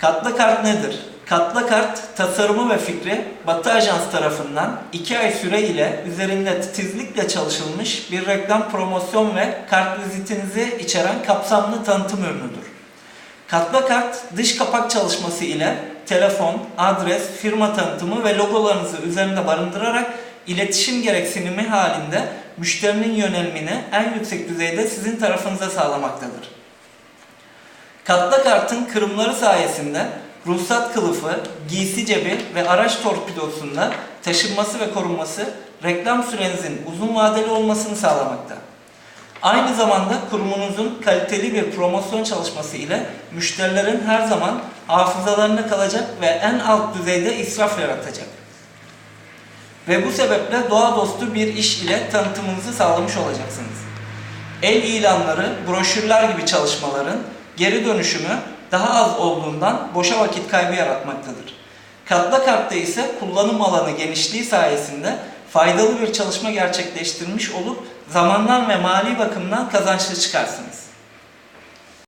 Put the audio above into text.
Katla kart nedir? Katla kart tasarımı ve fikri Batı Ajans tarafından 2 ay süre ile üzerinde titizlikle çalışılmış bir reklam promosyon ve kart vizitinizi içeren kapsamlı tanıtım ürünüdür. Katla kart dış kapak çalışması ile telefon, adres, firma tanıtımı ve logolarınızı üzerinde barındırarak iletişim gereksinimi halinde müşterinin yönelimini en yüksek düzeyde sizin tarafınıza sağlamaktadır. Katla kartın kırımları sayesinde ruhsat kılıfı, giysi cebi ve araç torpidosunda taşınması ve korunması reklam sürenizin uzun vadeli olmasını sağlamakta. Aynı zamanda kurumunuzun kaliteli bir promosyon çalışması ile müşterilerin her zaman hafızalarında kalacak ve en alt düzeyde israf yaratacak. Ve bu sebeple doğa dostu bir iş ile tanıtımınızı sağlamış olacaksınız. El ilanları, broşürler gibi çalışmaların geri dönüşümü daha az olduğundan boşa vakit kaybı yaratmaktadır. Katla kartta ise kullanım alanı genişliği sayesinde faydalı bir çalışma gerçekleştirmiş olup zamandan ve mali bakımdan kazançlı çıkarsınız.